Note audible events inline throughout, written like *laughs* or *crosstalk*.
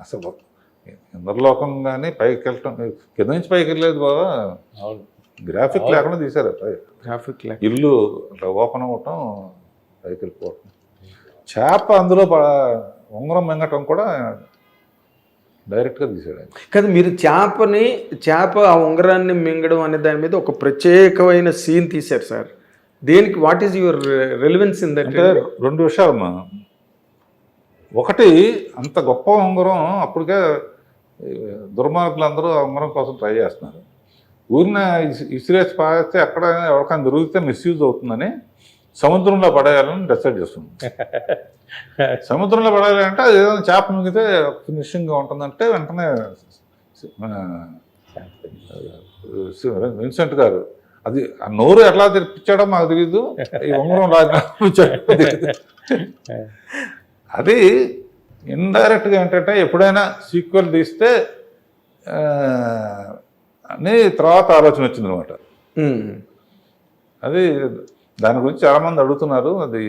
అసలు ఇంద్రలోకం కానీ పైకి వెళ్ళటం కింద నుంచి పైకి వెళ్ళలేదు బాబా అవును. గ్రాఫిక్ లేకుండా తీశారు లేక ఇల్లు ఓపెన్ అవ్వటం పైకి వెళ్ళిపోవటం చేప అందులో ఉంగరం మింగటం కూడా డైరెక్ట్గా తీసాడు కదా మీరు చేపని చేప ఆ ఉంగరాన్ని మింగడం అనే దాని మీద ఒక ప్రత్యేకమైన సీన్ తీశారు సార్. దేనికి what is your relevance in that అంటే రెండు విషయాలమ్మా ఒకటి అంత గొప్ప ఉంగరం అప్పటికే దుర్మార్గులందరూ ఆ ఉంగరం కోసం ట్రై చేస్తున్నారు. ఊరిన ఇసి- ఇసిరేసి పారేస్తే ఎక్కడ ఎవరికైనా దొరికితే మిస్యూజ్ అవుతుందని సముద్రంలో పడేయాలని డిసైడ్ చేస్తుంది *laughs* సముద్రంలో పడేయాలంటే అది ఏదైనా చేప మిగితే ఫినిషింగ్గా ఉంటుందంటే వెంటనే విన్సెంట్ గారు అది ఆ నోరు ఎట్లా తెరిపించాడో మాకు తెలియదు ఈ ఉంగరం లాగా తెలీదు. *laughs* అది ఇండైరెక్ట్గా ఏంటంటే ఎప్పుడైనా సీక్వెల్ తీస్తే అని తర్వాత ఆలోచన వచ్చింది అనమాట అది దాని గురించి చాలా మంది అడుగుతున్నారు. అది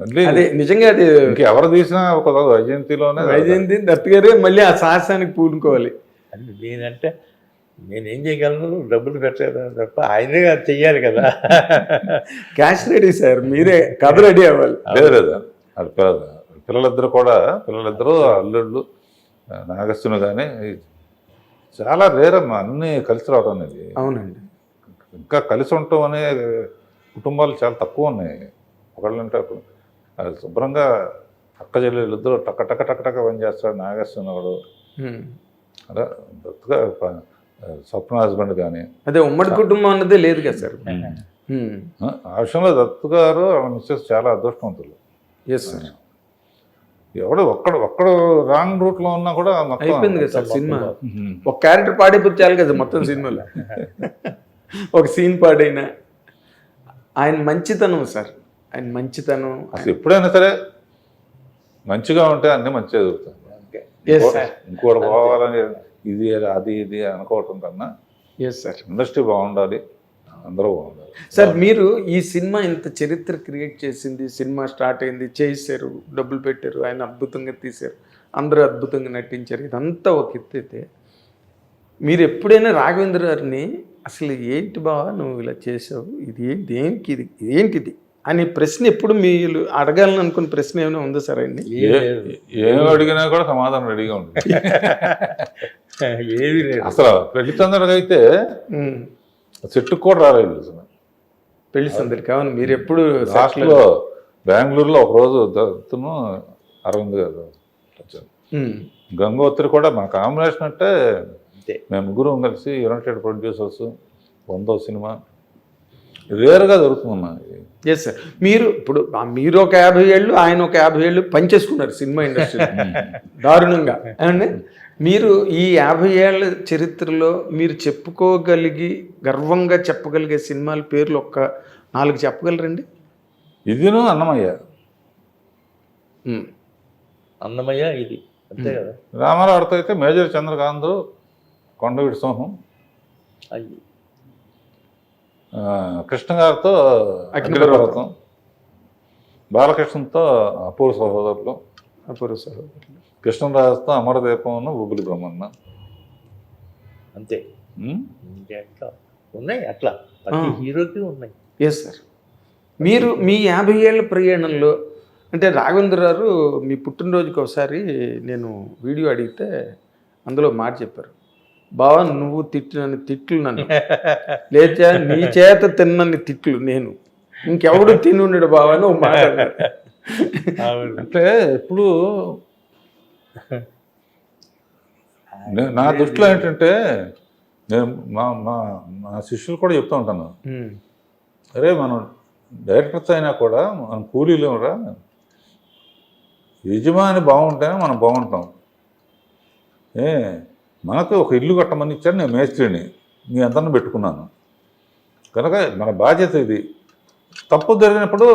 మళ్ళీ అదే నిజంగా అది ఇంకెవరు తీసినా ఒక వైజయంతిలోనే వైజయంతి దత్ గారే మళ్ళీ ఆ సాహసానికి పూనుకోవాలి. అంటే నేనంటే నేనేం చేయగలను? డబ్బులు పెట్టలేదు తప్ప ఆయనే అది చెయ్యాలి కదా. క్యాష్ రెడీ సార్ మీరే కథ రెడీ అవ్వాలి. లేదు లేదు. అది పిల్లలిద్దరు కూడా పిల్లలిద్దరూ అల్లుళ్ళు నాగస్సును కానీ చాలా రేరమ్మా అన్నీ కలిసి రావడం అనేది. అవునండి. ఇంకా కలిసి ఉండటం అనే కుటుంబాలు చాలా తక్కువ ఉన్నాయి. ఒకళ్ళంటే ఒకళ్ళు. అది శుభ్రంగా అక్క చెల్లెలు ఇద్దరు టక్క టక్క టక్క టక్క పని చేస్తాడు ఒకడు. అలా స్వప్న హస్బెండ్ కానీ అదే ఉమ్మడి కుటుంబం అన్నదే లేదు కదా సార్. ఆ విషయంలో దత్తు గారు మిస్సెస్ చాలా అదృష్టవంతులు. ఎస్ సార్ ఎవడు ఒక్కడు ఒక్కడు రాంగ్ రూట్లో ఉన్నా కూడా మొత్తం అయిపోయింది కదా సార్ సినిమా. ఒక క్యారెక్టర్ పాడైపోతే చాలు కదా మొత్తం సినిమాలో. *laughs* ఒక సీన్ పాడైనా. ఆయన మంచితనం సార్. ఆయన మంచితనం. అసలు ఎప్పుడైనా సరే మంచిగా ఉంటే అన్నీ మంచిగా సార్ ఇంకోటి పోవాలని ఇది అది ఇది అనుకోవటం కన్నా ఎస్ సార్ ఇండస్ట్రీ బాగుండాలి. అందరూ బాగుండాలి సార్ మీరు ఈ సినిమా ఇంత చరిత్ర క్రియేట్ చేసింది సినిమా స్టార్ట్ అయింది చేశారు డబ్బులు పెట్టారు ఆయన అద్భుతంగా తీశారు అందరూ అద్భుతంగా నటించారు ఇదంతా ఒక ఎత్తు అయితే మీరు ఎప్పుడైనా రాఘవేంద్ర గారిని అసలు ఏంటి బావా నువ్వు ఇలా చేసావు ఇది ఏంటి? దేనికి ఇది? ఏంటిది? అనే ప్రశ్న ఎప్పుడు మీరు అడగాలని అనుకున్న ప్రశ్న ఏమైనా ఉందా సార్ అండి ఏ- ఏం అడిగినా కూడా సమాధానం రెడీగా ఉంటుంది *laughs* అసలు చందరగా అయితే చెట్టుకు కూడా రాలేదు పెళ్ళి సందరికి అవును మీరు ఎప్పుడు లాస్ట్లో బెంగళూరులో ఒక రోజు దత్తును అరవింద్ గారు గంగోత్రి కూడా మా కాంబినేషన్ అంటే మేము ముగ్గురం కలిసి యునైటెడ్ ప్రొడ్యూసర్స్ వందో సినిమా రేరుగా దొరుకుతుందమ్మా ఇది. ఎస్ సార్ మీరు ఇప్పుడు ఆ మీరు ఒక యాభై ఏళ్ళు ఆయన ఒక యాభై ఏళ్ళు పనిచేసుకున్నారు సినిమా ఇండస్ట్రీ *laughs* దారుణంగా. అండి మీరు ఈ యాభై ఏళ్ళ చరిత్రలో మీరు చెప్పుకోగలిగి గర్వంగా చెప్పగలిగే సినిమాల పేర్లు ఒక్క నాలుగు చెప్పగలరండి? ఇదిను అన్నమయ్య. అన్నమయ్య ఇది. అంతే కదా? రామారావుతో అయితే మేజర్ చంద్రకాంత్ కొండవీటి సింహం. అయ్యి. కృష్ణ గారితో అగ్నిపర్వతం. అగ్నిపర్వతం. బాలకృష్ణతో అపూర్వ సహోదరులు. అపూర్వ సహోదరులు. కృష్ణరాజుతో అమరదీపం బుబ్బులి బ్రహ్మన్న. అంతే? ఇంకెట్లా ఉన్నాయి అట్లా. హీరోకి ఉన్నాయి. ఎస్ సార్ మీరు మీ యాభై ఏళ్ళ ప్రయాణంలో అంటే రాఘవేంద్ర గారు మీ పుట్టినరోజుకి ఒకసారి నేను వీడియో అడిగితే అందులో మాట చెప్పారు. బావా నువ్వు తిట్టినన్ని తిట్లు నన్ను. లేచా నీ చేత తిన్నన్ని తిట్లు నేను. ఇంకెవడు తిని ఉండడు బావా అని ఒక మాట. అంటే ఇప్పుడు నే- దృష్టిలో ఏంటంటే నేను మా మా మా శిష్యులు కూడా చెప్తూ ఉంటాను. అరే మనం డైరెక్టర్స్ అయినా కూడా మనం కూలీలు రా యజమాని బాగుంటేనే మనం బాగుంటాం. ఏ మనకు ఒక ఇల్లు కట్టమని ఇచ్చారు నేను మేస్త్రిని. మీ అందరిని పెట్టుకున్నాను. కనుక మన బాధ్యత ఇది. తప్పు జరిగినప్పుడు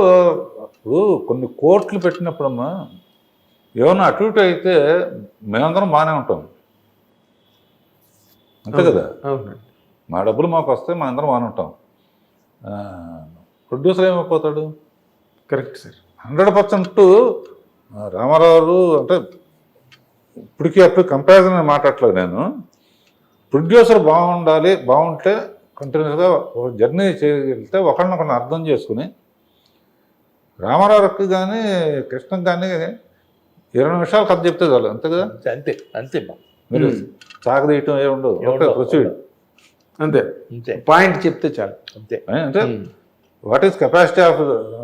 అప్పుడు కొన్ని కోట్లు పెట్టినప్పుడమ్మా ఏమన్నా అటు ఇటు అయితే మేమందరం బాగానే ఉంటాం. అంతే కదా? మా డబ్బులు మాకు వస్తే మా అందరం బాగానే ఉంటాం. Producer ఏమైపోతాడు? Correct sir. Hundred percent Ramarao అంటే ఇప్పటికీ అప్పుడు కంపారిజన్ మాట్లాడలేదు నేను. ప్రొడ్యూసర్ బాగుండాలి బాగుంటే కంటిన్యూస్గా ఒక జర్నీ చేయగలిగితే ఒకరినొకరిని అర్థం చేసుకుని రామారావుకి కానీ కృష్ణకి కానీ ఇరవై నిమిషాలు కథ చెప్తే చాలు అంతే కదా? అంతే అంతే. మీరు సాగదీయటం ఏ ఉండదు ఉండదు. ప్రొసీడ్ అంతే. పాయింట్ చెప్తే చాలు. అంతే. అంటే what is capacity of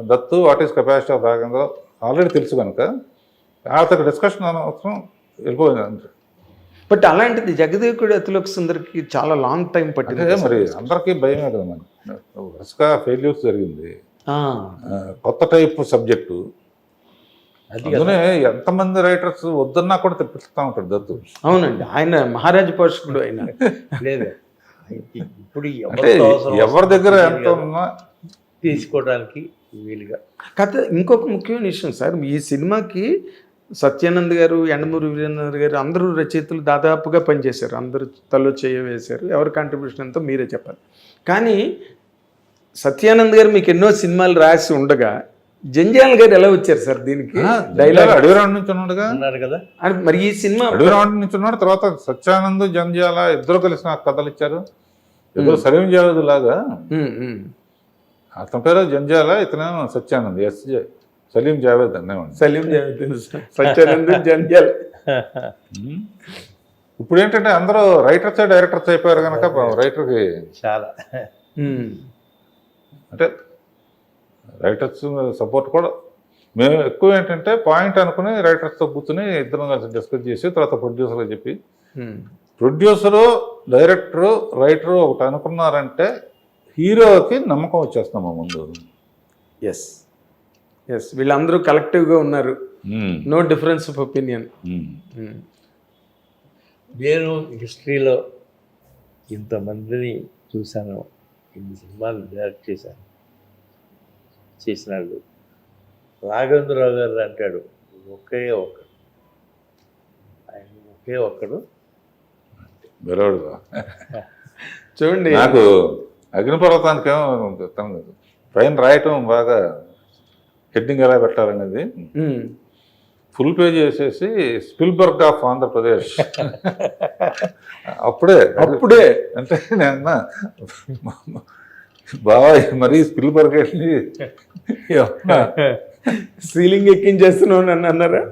Dattu what is capacity of Ragendra already తెలుసు కనుక. అతనికి డిస్కషన్ అనవసరం. వెళ్ళిపోయింది అంతే. బట్ అలాంటిది జగదేవుడు అతిలోక సుందరికి చాలా లాంగ్ టైం పట్టింది మరి అందరికీ భయమే కదా మరి. వరుసగా ఫెయిల్యూర్స్ జరిగింది. కొత్త టైప్ సబ్జెక్టు అది కదా. అందుకనే ఎంతమంది రైటర్స్ వద్దన్నా కూడా తెప్పిస్తా ఉంటాడు దత్తు. అవునండి. ఆయన మహారాజ పోషకుడు ఆయన. లేదు. ఇప్పుడు ఎవరి దగ్గర ఎంత. ఉన్నా తీసుకోవడానికి వీలుగా. కథ ఇంకొక ముఖ్యమైన విషయం సార్ ఈ సినిమాకి సత్యానంద్ గారు ఎండమూరి వీరేంద్ర గారు అందరూ రచయితలు దాదాపుగా పనిచేశారు. అందరూ తలో చేయ వేశారు. ఎవరి కాంట్రిబ్యూషన్ ఎంతో మీరే చెప్పాలి. కానీ సత్యానంద్ గారు మీకు ఎన్నో సినిమాలు రాసి ఉండగా జంజాల్ గారు ఎలా వచ్చారు సార్ దీనికి? డైలాగ్ అడవి రాండ్ నుంచి ఉన్నాడుగా? ఉన్నారు కదా. అని మరి ఈ సినిమా అడవి రాండ్ నుంచి ఉన్నాడు. తర్వాత సత్యానంద్ జంజాల ఇద్దరు కలిసి నాకు కథలు ఇచ్చారు. ఇద్దరు సలీం జావేద్ లాగా. అతని పేరు జంజాల ఇతనేమో సత్యానంద్ ఎస్ జే సలీం జావేద్ అనేవాడు సలీం జావేద్ తెలుసు. సత్యానంద్ జంజాల్ *laughs* ఇప్పుడు ఏంటంటే అందరూ రైటర్స్ డైరెక్టర్స్ అయిపోయారు కనుక రైటర్కి చాలా. అంటే రైటర్స్ సపోర్ట్ కూడా. మేము ఎక్కువ ఏంటంటే పాయింట్ అనుకుని రైటర్స్తో కూర్చుని ఇద్దరం కలిసి డిస్కస్ చేసి తర్వాత ప్రొడ్యూసర్గా చెప్పి. ప్రొడ్యూసరు డైరెక్టరు రైటరు ఒకటి అనుకున్నారంటే హీరోకి నమ్మకం వచ్చేస్తాం మా ముందు. ఎస్ ఎస్ వీళ్ళందరూ కలెక్టివ్గా ఉన్నారు. No difference of opinion. నేను హిస్టరీలో ఇంతమందిని చూశాను. ఇన్ని సినిమాలు డైరెక్ట్ చేశాను. చేసినాడు రాఘవేంద్రరావు గారు అంటాడు ఒకే ఒక్కడు ఆయన ఒకే ఒక్కడు వెలవడుగా చూడండి. నాకు అగ్నిపర్వతానికి ఏమో తను పైన రాయటం బాగా హెడ్డింగ్ ఎలా పెట్టాలనేది. ఫుల్ పేజ్ చేసేసి స్పిల్బర్గ్ ఆఫ్ ఆంధ్రప్రదేశ్. అప్పుడే. అప్పుడే. అంటే నేను బాగా మరీ స్పిల్బర్గ్ వెళ్ళి సీలింగ్ ఎక్కించేస్తున్నావు నన్ను అన్నారా?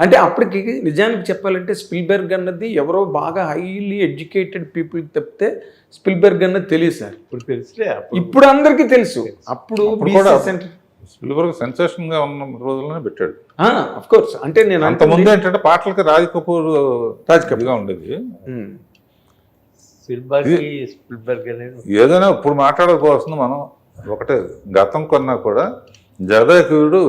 అంటే అప్పటికి నిజానికి చెప్పాలంటే స్పిల్బెర్గ్ అన్నది ఎవరో బాగా హైలీ ఎడ్యుకేటెడ్ పీపుల్ తప్పితే స్పిల్బెర్గ్ అన్నది తెలియదు సార్. ఇప్పుడు అప్పుడు. ఇప్పుడు అందరికీ తెలుసు. అప్పుడు కూడా సెంటర్ స్పిల్బర్గ్ సెన్సేషన్గా ఉన్న రోజుల్లోనే పెట్టాడు అఫ్ కోర్స్ అంటే నేను అంత ముందు ఏంటంటే పాటలకి రాజ్ కపూర్ రాజ్ కపూర్. ఇదిగా ఉండేది ఏదైనా ఇప్పుడు మాట్లాడుకోవాల్సింది మనం ఒకటే గతం కొన్నా కూడా జగదేకుడు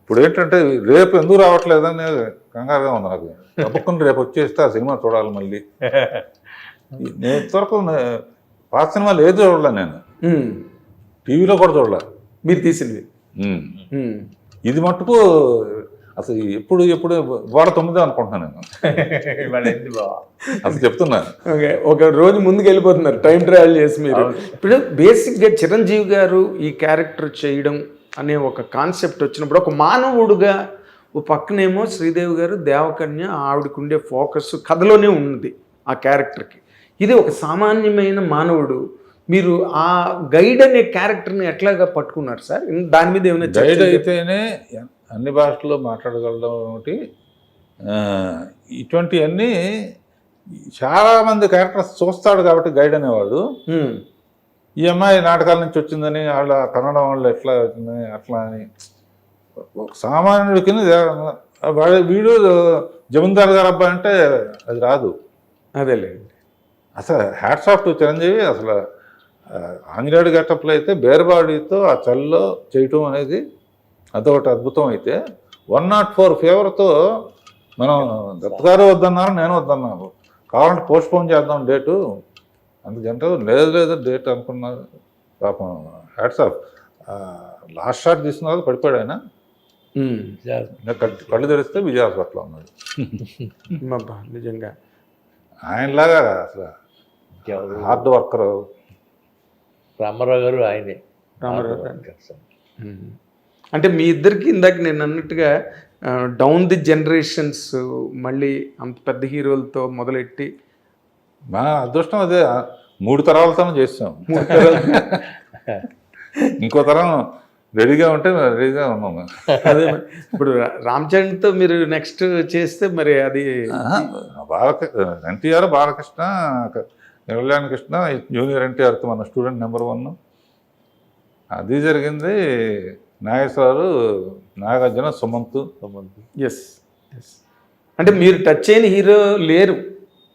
ఇప్పుడు ఏంటంటే రేపు ఎందుకు రావట్లేదని కంగారుగా ఉంది నాకు తప్పకుండా రేపు వచ్చేస్తే ఆ సినిమా చూడాలి మళ్ళీ *laughs* నేను ఇంతవరకు నే- పాత సినిమాలు ఏది చూడలే నేను. టీవీలో కూడా చూడలే మీరు. ఉమ్. ఇది మట్టుకు అసలు ఎప్పుడు ఎప్పుడు వాడ తొమ్మిది అనుకుంటున్నాను నేను. అసలు చెప్తున్నా. ఓకే ఒక రోజు ముందుకు వెళ్ళిపోతున్నారు టైం ట్రావెల్ చేసి మీరు. ఇప్పుడు బేసిక్గా చిరంజీవి గారు ఈ క్యారెక్టర్ చేయడం అనే ఒక కాన్సెప్ట్ వచ్చినప్పుడు ఒక మానవుడుగా ఓ పక్కనేమో శ్రీదేవి గారు దేవకన్య ఆవిడకు ఉండే ఫోకస్ కథలోనే ఉంది ఆ క్యారెక్టర్కి. ఇది ఒక సామాన్యమైన మానవుడు మీరు ఆ గైడ్ అనే క్యారెక్టర్ని ఎట్లాగా పట్టుకున్నారు సార్? దాని మీద ఏమైనా గైడ్ అయితేనే అన్ని భాషల్లో మాట్లాడగలడం ఒకటి. ఇటువంటివన్నీ చాలా మంది క్యారెక్టర్స్ చూస్తాడు కాబట్టి గైడ్ అనేవాడు. ఈ అమ్మాయి నాటకాల నుంచి వచ్చిందని వాళ్ళ కన్నడ వాళ్ళు ఎట్లా వచ్చిందని అట్లా అని. ఒక సామాన్యుడికి వాడు వీడు జమీందార్ గారు అబ్బాయి అంటే అది రాదు. అదేలేండి. అసలు హ్యాట్స్ ఆఫ్ టు చిరంజీవి. అసలు ఆ, ఆంజనేయుడు గెటప్లో అయితే బేర్బాడీతో ఆ చల్లో చేయటం అనేది అదొకటి అద్భుతం అయితే. వన్ నాట్ ఫోర్ ఫేవర్తో మనం దత్తగారు వద్దన్నారు నేను వద్దన్నాను. కావాలంటే పోస్ట్ పోన్ చేద్దాం డేటు. అందుకంటే లేదు లేదు డేట్ అనుకున్నారు పాపం హ్యాట్స్ ఆఫ్. లాస్ట్ షాట్ తీసిన తర్వాత పడిపోయాడు ఆయన. కళ్ళు- తెరిస్తే విజయ హాస్పిటల్లో ఉన్నాడు *laughs* నిజంగా. ఆయనలాగా అసలు హార్డ్ వర్కర్ రామారావు గారు ఆయనే. రామారావు గారు. అంటే మీ ఇద్దరికి ఇందాక నేను అన్నట్టుగా డౌన్ ది జనరేషన్స్ మళ్ళీ అంత పెద్ద హీరోలతో మొదలెట్టి. మా అదృష్టం అదే మూడు తరాలతోనే చేస్తాం *laughs* ఇంకో తరం రెడీగా ఉంటే రెడీగా ఉన్నాము అదే. ఇప్పుడు రామ్ చరణ్తో మీరు నెక్స్ట్ చేస్తే మరి అది బాలక ఎన్టీఆర్ బాలకృష్ణ కళ్యాణ్ కృష్ణ జూనియర్ ఎన్టీఆర్తో మన స్టూడెంట్ నెంబర్ వన్. అది జరిగింది నాగేశ్వరరావు నాగార్జున సుమంత్. ఎస్ ఎస్ అంటే మీరు టచ్ అయిన హీరో లేరు.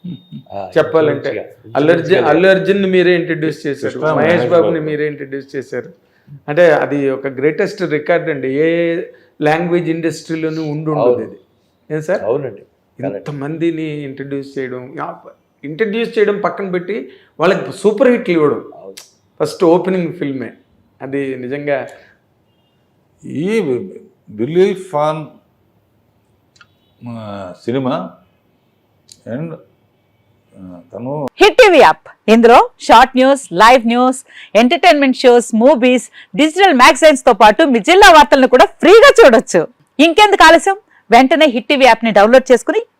*laughs* చెప్పాలంటే. ఇంచుమించుగా. అల్లు అర్జున్ అల్లు అర్జున్ మీరే ఇంట్రడ్యూస్ చేశారు. మహేష్ బాబుని బాబు. మీరే ఇంట్రడ్యూస్ చేశారు. అంటే అది ఒక గ్రేటెస్ట్ రికార్డ్ అండి. ఏ లాంగ్వేజ్ ఇండస్ట్రీలోనూ ఉండి ఉండదు ఇది. ఏం సార్? అవునండి. ఇంతమందిని ఇంట్రడ్యూస్ చేయడం ఇంట్రడ్యూస్ చేయడం పక్కన పెట్టి వాళ్ళకి సూపర్ హిట్లు ఇవ్వడం. ఫస్ట్ ఓపెనింగ్ ఫిల్మే. అది నిజంగా ఈ బిల్లీ ఫాన్ సినిమా అండ్ తను హిట్ టీవీ యాప్. ఇందులో short news live news entertainment shows movies digital మ్యాగజైన్స్తో పాటు మీ జిల్లా వార్తలను కూడా ఫ్రీగా చూడొచ్చు. ఇంకెందుకు ఆలస్యం? వెంటనే హిట్ టీవీ యాప్ని డౌన్లోడ్ చేసుకుని